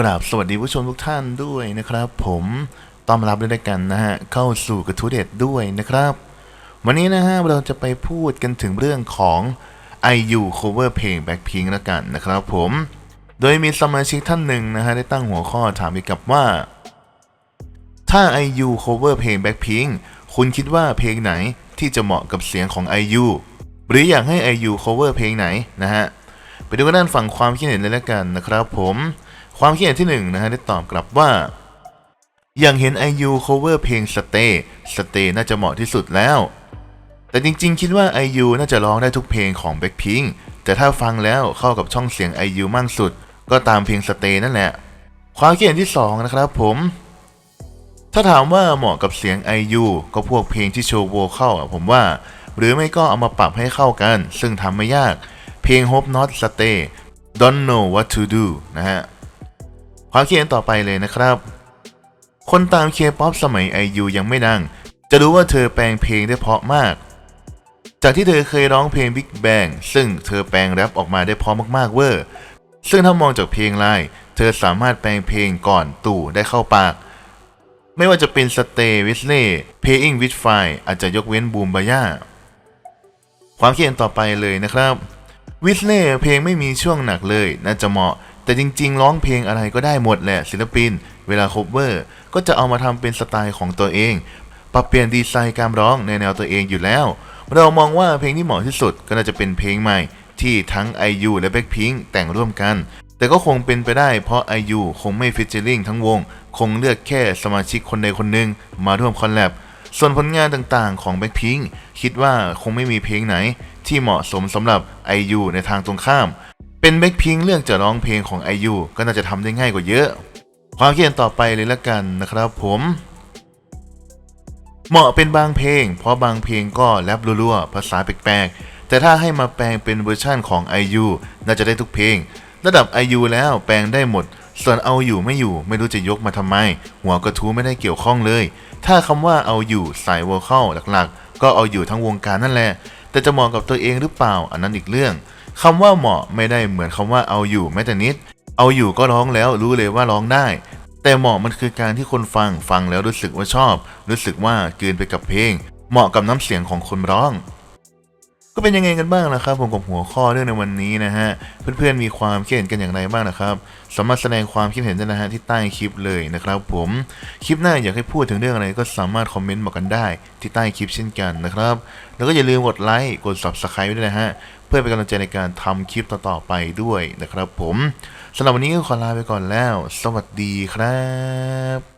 กราบสวัสดีผู้ชมทุกท่านด้วยนะครับ ผมต้อนรับด้วยกันนะฮะเข้าสู่กระทู้เด็ดด้วยนะครับ วันนี้นะฮะเราจะไปพูดกันถึงเรื่องของ IU cover เพลง Blackpink แล้วกันนะครับผม โดยมีสมาชิกท่านหนึ่งนะฮะได้ตั้งหัวข้อถามเกี่ยวกับว่า ถ้า IU cover เพลง Blackpink คุณคิดว่าเพลงไหนที่จะเหมาะกับเสียงของ IU หรืออยากให้ IU cover เพลงไหนนะฮะ ไปดูกันด้านฝั่งความคิดเห็นเลยแล้วกันนะครับผมความคิดเห็นที่หนึ่งนะฮะได้ตอบกลับว่า อย่างเห็น IU cover เพลง Stay Stay น่าจะเหมาะที่สุดแล้ว แต่จริงๆ คิดว่า IU น่าจะร้องได้ทุกเพลงของ Blackpink แต่ถ้าฟังแล้วเข้ากับช่องเสียง IU มากสุด ก็ตามเพลง Stay นั่นแหละ ความคิดเห็นที่สองนะครับผม ถ้าถามว่าเหมาะกับเสียง IU ก็พวกเพลงที่โชว์โวเข้าผมว่า หรือไม่ก็เอามาปรับให้เข้ากัน ซึ่งทำไม่ยาก เพลง Hope Not Stay Don't Know What to Do นะฮะ ความคิดเห็นต่อไปเลยนะครับ คนตามเคป๊อปสมัย IU ยังไม่ดัง จะรู้ว่าเธอแปลงเพลงได้เพราะมาก จากที่เธอเคยร้องเพลง Big Bang ซึ่งเธอแปลงแรปออกมาได้เพราะมากๆเวอร์ ซึ่งถ้ามองจากเพลงไลายเธอสามารถแปลงเพลงก่อนตู่ได้เข้าปาก ไม่ว่าจะเป็น Stay with Lay Playing with Fire อาจจะยกเว้นบูมบายาความคิดเห็นต่อไปเลยนะครับ วิสเล่เพลงไม่มีช่วงหนักเลย น่าจะเหมาะ แต่จริงๆ ร้องเพลงอะไรก็ได้หมดแหละศิลปิน เวลาคบเวอร์ ก็จะเอามาทำเป็นสไตล์ของตัวเอง ปรับเปลี่ยนดีไซน์การร้องในแนวตัวเองอยู่แล้ว เรามองว่าเพลงที่เหมาะที่สุดก็น่าจะเป็นเพลงใหม่ ที่ทั้ง IU และ Blackpink แต่งร่วมกัน แต่ก็คงเป็นไปได้เพราะ IU คงไม่ฟิชเชอริงทั้งวง คงเลือกแค่สมาชิกคนใดคนหนึ่งมาร่วมคอลแลบส่วนผลงานต่างๆของ Blackpink คิดว่าคงไม่มีเพลงไหน ที่เหมาะสมสำหรับ IU ในทางตรงข้าม เป็น Blackpink เลือกจะร้องเพลงของ IU ก็น่าจะทำได้ง่ายกว่าเยอะ ความคิดเห็นต่อไปเลยละกันนะครับผมเหมาะเป็นบางเพลง เพราะบางเพลงก็แรปรัวๆภาษาแปลกๆ แต่ถ้าให้มาแปลงเป็นเวอร์ชั่นของ IU น่าจะได้ทุกเพลง ระดับ IU แล้วแปลงได้หมด ส่วนเอาอยู่ไม่อยู่ไม่รู้จะยกมาทำไม หัวกระทู้ไม่ได้เกี่ยวข้องเลย ถ้าคำว่าเอาอยู่สายวอลเข้าหลักๆ ก็เอาอยู่ทั้งวงการนั่นแหละ แต่จะเหมาะกับตัวเองหรือเปล่าอันนั้นอีกเรื่องคำว่าเหมาะไม่ได้เหมือนคำว่าเอาอยู่แม้แต่นิด เอาอยู่ก็ร้องแล้วรู้เลยว่าร้องได้ แต่เหมาะมันคือการที่คนฟังฟังแล้วรู้สึกว่าชอบ รู้สึกว่าเกินไปกับเพลง เหมาะกับน้ำเสียงของคนร้อง ก็เป็นยังไงกันบ้างนะครับผมกับหัวข้อเรื่องในวันนี้นะฮะเพื่อนๆมีความคิดเห็นกันอย่างไรบ้างนะครับสามารถแสดงความคิดเห็นได้นะฮะที่ใต้คลิปเลยนะครับ ผมคลิปหน้าอยากให้พูดถึงเรื่องอะไรก็สามารถคอมเมนต์บอกกันได้ที่ใต้คลิปเช่นกันนะครับ แล้วก็อย่าลืมกดไลค์กด subscribe ด้วยนะฮะเพื่อเป็นกำลังใจในการทำคลิปต่อๆไปด้วยนะครับ ผมสำหรับวันนี้ก็ขอลาไปก่อนแล้ว สวัสดีครับ